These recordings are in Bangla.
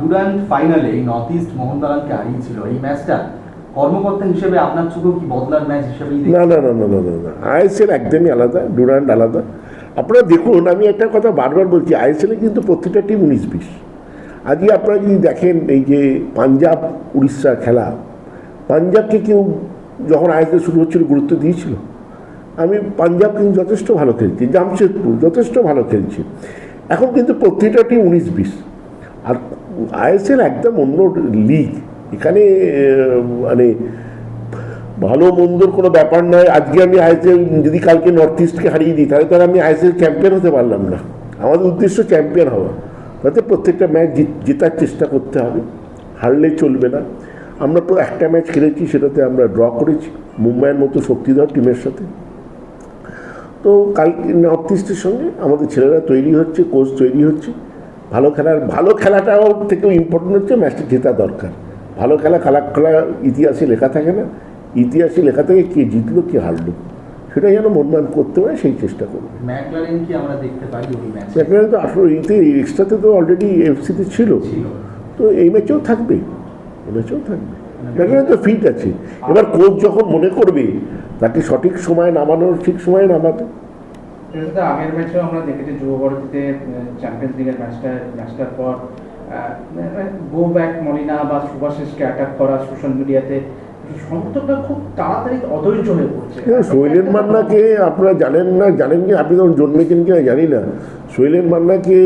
ডুরান্ট ফাইনালে নর্থ ইস্ট হারিয়েছিল এই ম্যাচটা। কর্মকর্তা আপনার আইএসএল একদমই আলাদা ডুরান্ড আলাদা। আপনারা দেখুন, আমি একটা কথা বারবার বলছি, আইএসএলে কিন্তু টিম উনিশ বিশ আজকে আপনারা যদি দেখেন, এই যে পাঞ্জাব উড়িষ্যা খেলা, পাঞ্জাবকে কেউ যখন আইএসএল শুরু হচ্ছিল, গুরুত্ব দিয়েছিল। আমি পাঞ্জাব কিন্তু যথেষ্ট ভালো খেলছি, জামশেদপুর যথেষ্ট ভালো খেলছে। এখন কিন্তু প্রত্যেকটা টিম উনিশ বিশ আর আইএসএল একদম অন্য লিগ। এখানে মানে ভালো মন্দর কোনো ব্যাপার নয়। আজকে আমি আইএসএল, যদি কালকে নর্থ ইস্টকে হারিয়ে দিই, তাহলে তো আমি আইএসএল চ্যাম্পিয়ন হতে পারলাম না। আমাদের উদ্দেশ্য চ্যাম্পিয়ন হওয়া। তাতে প্রত্যেকটা ম্যাচ জেতার চেষ্টা করতে হবে। হারলে চলবে না। আমরা তো একটা ম্যাচ খেলেছি, সেটাতে আমরা ড্র করেছি। মুম্বাইয়ের মতো শক্তিধর টিমের সাথে। তো কাল নর্থ ইস্টের সঙ্গে আমাদের ছেলেরা তৈরি হচ্ছে কোচ তৈরি হচ্ছে। ভালো খেলার ভালো খেলাটাও থেকেও ইম্পর্টেন্ট হচ্ছে ম্যাচটা জেতা দরকার। ভালো খেলা খেলা খেলা ইতিহাসে লেখা থাকে না। ইতিহাসে লেখা থাকে কে জিতলো কে হারলো। সেটা যেন মনমান করতে পারে সেই চেষ্টা করবে। ম্যাকলারেন তো আসলে ইতে এক্সট্রাতে তো অলরেডি এফসিতে ছিল। ছিল। তো এই ম্যাচেও থাকবে। এই ম্যাচেও থাকবে। সেখানে তো ফিট আছে। এবার কোচ যখন মনে করবে তাকে সঠিক সময় নামানোর ঠিক সময় নামাবে এটা তো আগের ম্যাচেও আমরা দেখেছি যুব ভারতীতে চ্যাম্পিয়ন্স লিগের ম্যাচটা ম্যাচটার পর গো ব্যাক মলিনা বা সুভাষিসকে অ্যাটাক করা সোশ্যাল মিডিয়াতে সমর্থকরা খুব তাড়াতাড়ি অধৈর্য হয়ে পড়ছে। শৈলেন মান্নাকে আপনারা জানেন না? জানেন কি? আপনি তখন জন্মেছেন কিনা জানি না। শৈলেন মান্নাকে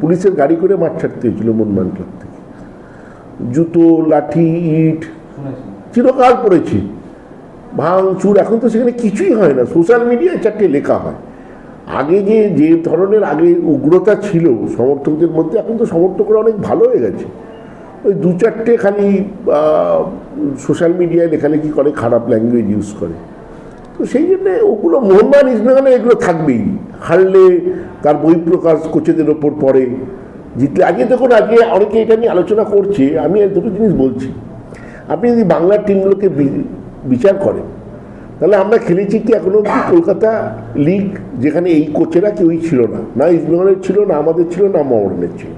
পুলিশের গাড়ি করে মাঠ ছাড়তে হয়েছিল মনমান থেকে। জুতো লাঠি ইট চিরকাল পড়েছি। ভাঙচুর, এখন তো সেখানে কিছুই হয় না। সোশ্যাল মিডিয়ায় চারটে লেখা হয়। আগে যে যে ধরনের আগে উগ্রতা ছিল সমর্থকদের মধ্যে, এখন তো সমর্থকরা অনেক ভালো হয়ে গেছে। ওই দু চারটে খালি সোশ্যাল মিডিয়ায় লেখালেখি করে, খারাপ ল্যাঙ্গুয়েজ ইউজ করে। তো সেই জন্যে ওগুলো, মোহনবাগান ইস্টবেঙ্গলে এগুলো থাকবেই। হারলে তার বই প্রকাশ কোচেদের ওপর পড়ে। জিতলে, আগে দেখুন, আগে অনেকে এটা নিয়ে আলোচনা করছে। আমি দুটো জিনিস বলছি। আপনি যদি বাংলার টিমগুলোকে বিচার করেন তাহলে আমরা খেলেছি কি এখনও অব্দি কলকাতা লিগ, যেখানে এই কোচেরা কেউই ছিল না। না ইস্টবেঙ্গলের ছিল, না আমাদের ছিল, না মহরণের ছিল।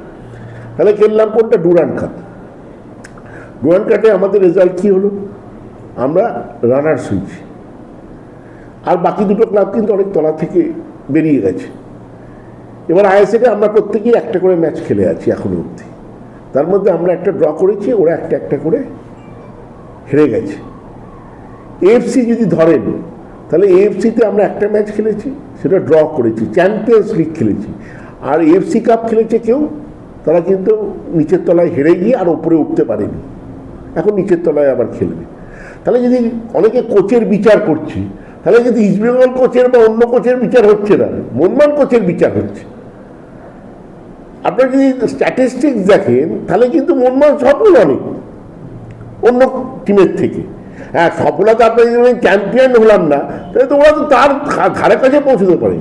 তাহলে খেললাম কোনটা ডুরান কাপ ডুরান কাপে আমাদের রেজাল্ট কী হলো? আমরা রানার্স হয়েছি। আর বাকি দুটো ক্লাব কিন্তু অনেক তলা থেকে বেরিয়ে গেছে। এবার আইএসএকে আমরা প্রত্যেকেই একটা করে ম্যাচ খেলে আছি এখনও অবধি। তার মধ্যে আমরা একটা ড্র করেছি, ওরা একটা একটা করে হেরে গেছে। এএফসি যদি ধরেন, তাহলে এএফসিতে আমরা একটা ম্যাচ খেলেছি, সেটা ড্র করেছি চ্যাম্পিয়ন্স লিগ খেলেছি। আর এএফসি কাপ খেলেছে কেউ, তারা কিন্তু নিচের তলায় হেরে গিয়ে আর ওপরে উঠতে পারেনি। এখন নিচের তলায় আবার খেলবে। তাহলে যদি অনেকে কোচের বিচার করছি, তাহলে যদি ইস্টবেঙ্গল কোচের বা অন্য কোচের বিচার হচ্ছে না মনমান কোচের বিচার হচ্ছে। আপনারা যদি স্ট্যাটিস্টিক্স দেখেন, তাহলে কিন্তু মনমান সফল অনেক, অন্য টিমের থেকে। হ্যাঁ সফলতা আপনি যদি চ্যাম্পিয়ন হলাম না, তাহলে তো ওরা তো তার ধারে কাছে পৌঁছতে পারে।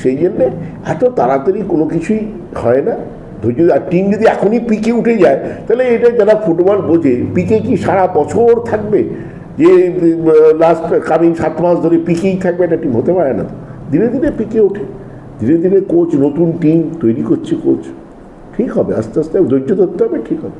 সেই জন্যে এত তাড়াতাড়ি কোনো কিছুই হয় না। ধৈর্য আর টিম যদি এখনই পিকে উঠে যায়, তাহলে এটা যারা ফুটবল বোঝে পিকে কি সারা বছর থাকবে? যে লাস্ট কামিং সাত মাস ধরে পিকেই থাকবে একটা টিম হতে পারে না। ধীরে ধীরে পিকে ওঠে। ধীরে ধীরে কোচ নতুন টিম তৈরি করছে কোচ ঠিক হবে, আস্তে আস্তে ধৈর্য ধরতে হবে, ঠিক হবে।